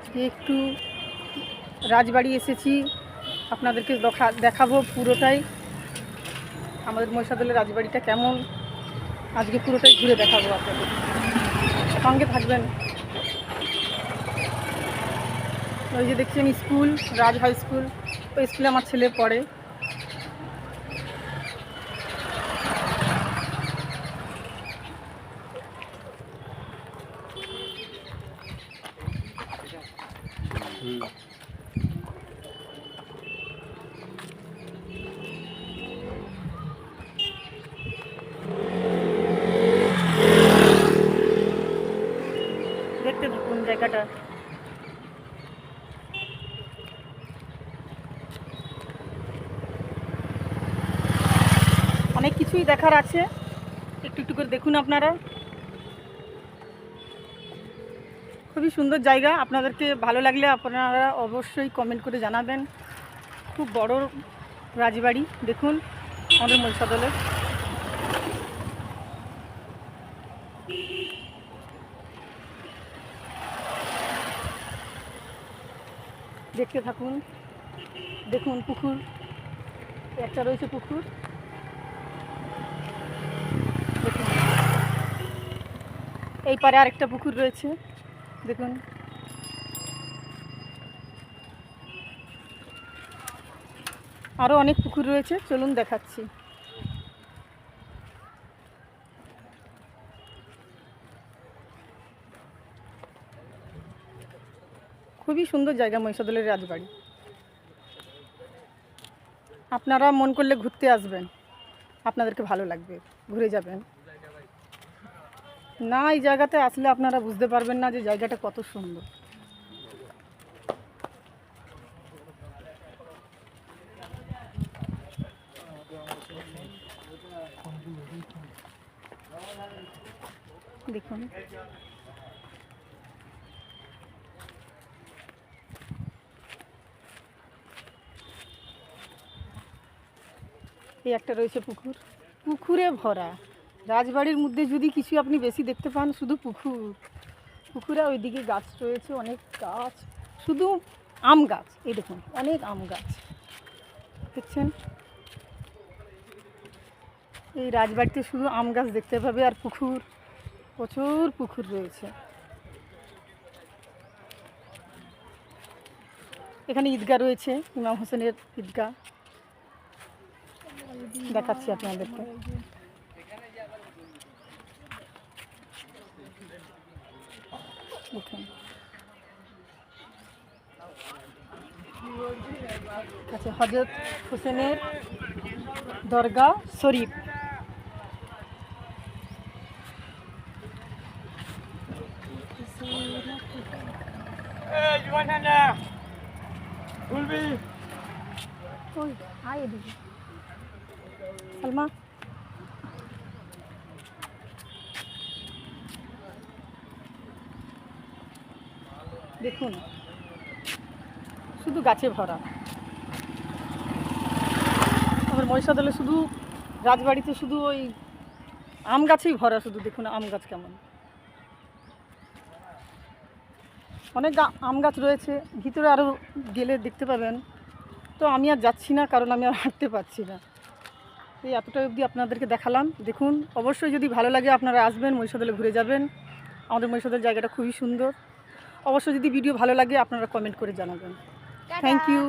আজকে একটু রাজবাড়ি এসেছি, আপনাদেরকে দেখা, দেখাবো পুরোটাই। আমাদের মহিষাদলের রাজবাড়িটা কেমন, আজকে পুরোটাই ঘুরে দেখাবো আপনাদের। সঙ্গে থাকবেন। ওই যে দেখছি আমি স্কুল, রাজ হাই স্কুল। ওই স্কুলে আমার ছেলে পড়ে। দেখতে অনেক কিছুই দেখার আছে। একটু একটু করে দেখুন আপনারা। খুবই সুন্দর জায়গা। আপনাদেরকে ভালো লাগলে আপনারা অবশ্যই কমেন্ট করে জানাবেন। খুব বড় রাজবাড়ি দেখুন, আমাদের মহিষাদলের দেখতে থাকুন, দেখুন পুকুর, একটা রয়েছে পুকুর। এই পারে আরেকটা পুকুর রয়েছে। দেখুন। আরও অনেক পুকুর রয়েছে, চলুন দেখাচ্ছি। খুবই সুন্দর জায়গা মহিষাদলের রাজবাড়ি। আপনারা মন করলে ঘুরতে আসবেন। আপনাদেরকে ভালো লাগবে, ঘুরে যাবেন। না, এই জায়গাতে আসলে আপনারা বুঝতে পারবেন না যে জায়গাটা কত সুন্দর। দেখুন। এই একটা রয়েছে পুকুর। পুকুরে ভরা। রাজবাড়ির মধ্যে যদি কিছু আপনি বেশি দেখতে পান, শুধু পুকুর, পুকুরে ওইদিকে গাছ রয়েছে, অনেক গাছ, শুধু আম গাছ, এই দেখুন, অনেক আম গাছ, দেখছেন? এই রাজবাড়িতে শুধু আম গাছ দেখতে পাবে আর পুকুর, প্রচুর পুকুর রয়েছে। এখানে ঈদগাহ রয়েছে, ইমাম হোসেনের ঈদগাহ, দেখাচ্ছি আপনাদেরকে। দেখুন আচ্ছা হজরত হোসেনের দরগা শরীফ। সালমা। দেখুন। শুধু গাছে ভরা। আমার মহিষাদলে শুধু রাজবাড়িতে শুধু ওই আম গাছেই ভরা, শুধু দেখুন আম গাছ কেমন। অনেক আম গাছ রয়েছে, ভিতরে আরও গেলে দেখতে পাবেন। তো আমি আর যাচ্ছি না, কারণ আমি আর হাঁটতে পারছি না। এই এতটা অবধি আপনাদেরকে দেখালাম। দেখুন, অবশ্যই যদি ভালো লাগে আপনারা আসবেন, মহিষাদলে ঘুরে যাবেন। আমাদের মহিষাদল জায়গাটা খুবই সুন্দর। অবশ্যই যদি ভিডিও ভালো লাগে আপনারা কমেন্ট করে জানাবেন। Thank you